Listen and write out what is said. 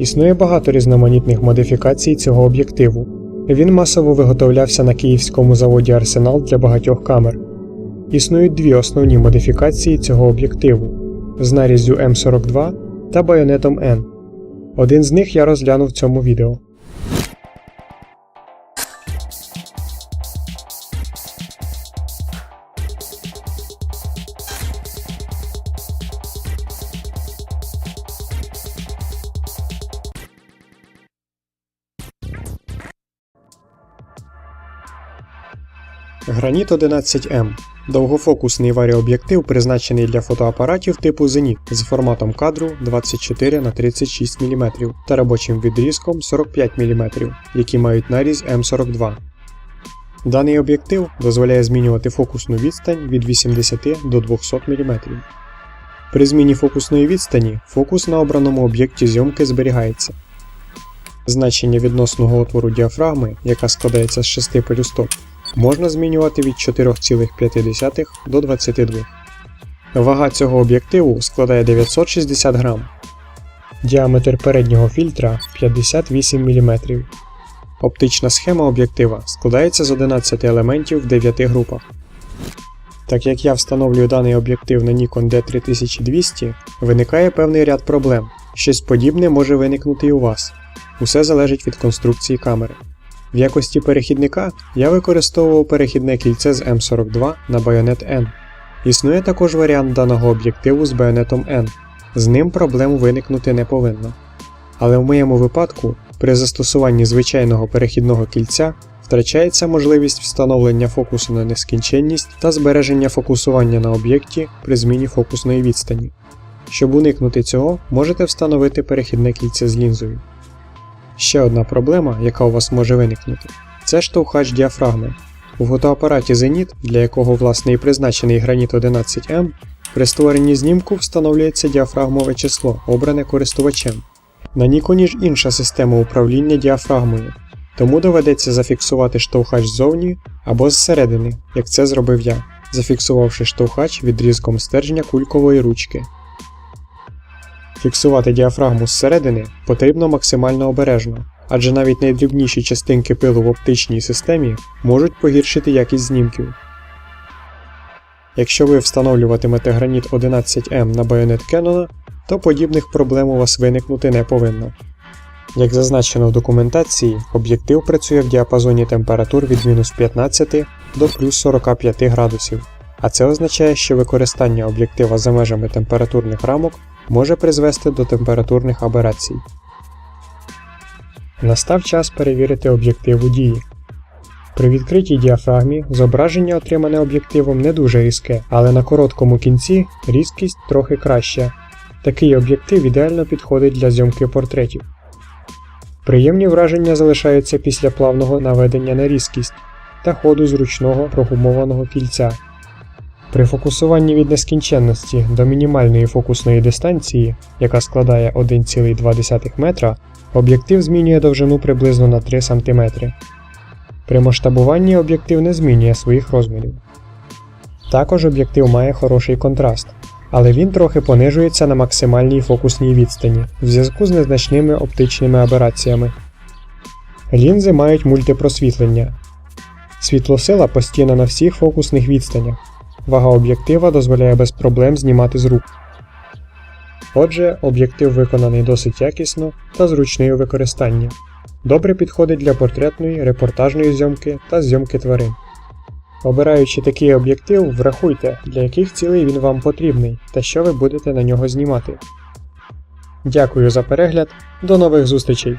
Існує багато різноманітних модифікацій цього об'єктиву. Він масово виготовлявся на київському заводі Арсенал для багатьох камер. Існують дві основні модифікації цього об'єктиву з нарізю М42 та байонетом N. Один з них я розглянув в цьому відео. Граніт 11М довгофокусний варіооб'єктив, призначений для фотоапаратів типу Зеніт з форматом кадру 24 на 36 мм та робочим відрізком 45 мм, які мають наріз М42. Даний об'єктив дозволяє змінювати фокусну відстань від 80 до 200 мм. При зміні фокусної відстані фокус на обраному об'єкті зйомки зберігається. Значення відносного отвору діафрагми, яка складається з 6 пелюсток, можна змінювати від 4,5 до 22. Вага цього об'єктиву складає 960 грам. Діаметр переднього фільтра 58 мм. Оптична схема об'єктива складається з 11 елементів в 9 групах. Так як я встановлюю даний об'єктив на Nikon D3200, виникає певний ряд проблем. Щось подібне може виникнути і у вас. Усе залежить від конструкції камери. В якості перехідника я використовував перехідне кільце з М42 на байонет N. Існує також варіант даного об'єктиву з байонетом N. З ним проблем виникнути не повинно. Але в моєму випадку, при застосуванні звичайного перехідного кільця, втрачається можливість встановлення фокусу на нескінченність та збереження фокусування на об'єкті при зміні фокусної відстані. Щоб уникнути цього, можете встановити перехідне кільце з лінзою. Ще одна проблема, яка у вас може виникнути, це штовхач діафрагми. У фотоапараті Zenit, для якого власне і призначений граніт 11М, при створенні знімку встановлюється діафрагмове число, обране користувачем. На Nikon ж інша система управління діафрагмою, тому доведеться зафіксувати штовхач ззовні або зсередини, як це зробив я, зафіксувавши штовхач відрізком стержня кулькової ручки. Фіксувати діафрагму зсередини потрібно максимально обережно, адже навіть найдрібніші частинки пилу в оптичній системі можуть погіршити якість знімків. Якщо ви встановлюватимете граніт 11М на байонет Canon, то подібних проблем у вас виникнути не повинно. Як зазначено в документації, об'єктив працює в діапазоні температур від мінус 15 до плюс 45 градусів, а це означає, що використання об'єктива за межами температурних рамок може призвести до температурних аберацій. Настав час перевірити об'єктив у дії. При відкритій діафрагмі зображення, отримане об'єктивом, не дуже різке, але на короткому кінці різкість трохи краща. Такий об'єктив ідеально підходить для зйомки портретів. Приємні враження залишаються після плавного наведення на різкість та ходу зручного прогумованого кільця. При фокусуванні від нескінченності до мінімальної фокусної дистанції, яка складає 1,2 метра, об'єктив змінює довжину приблизно на 3 см. При масштабуванні об'єктив не змінює своїх розмірів. Також об'єктив має хороший контраст, але він трохи понижується на максимальній фокусній відстані в зв'язку з незначними оптичними абераціями. Лінзи мають мультипросвітлення. Світлосила постійна на всіх фокусних відстанях. Вага об'єктива дозволяє без проблем знімати з рук. Отже, об'єктив виконаний досить якісно та зручний у використанні. Добре підходить для портретної, репортажної зйомки та зйомки тварин. Обираючи такий об'єктив, врахуйте, для яких цілей він вам потрібний та що ви будете на нього знімати. Дякую за перегляд, до нових зустрічей!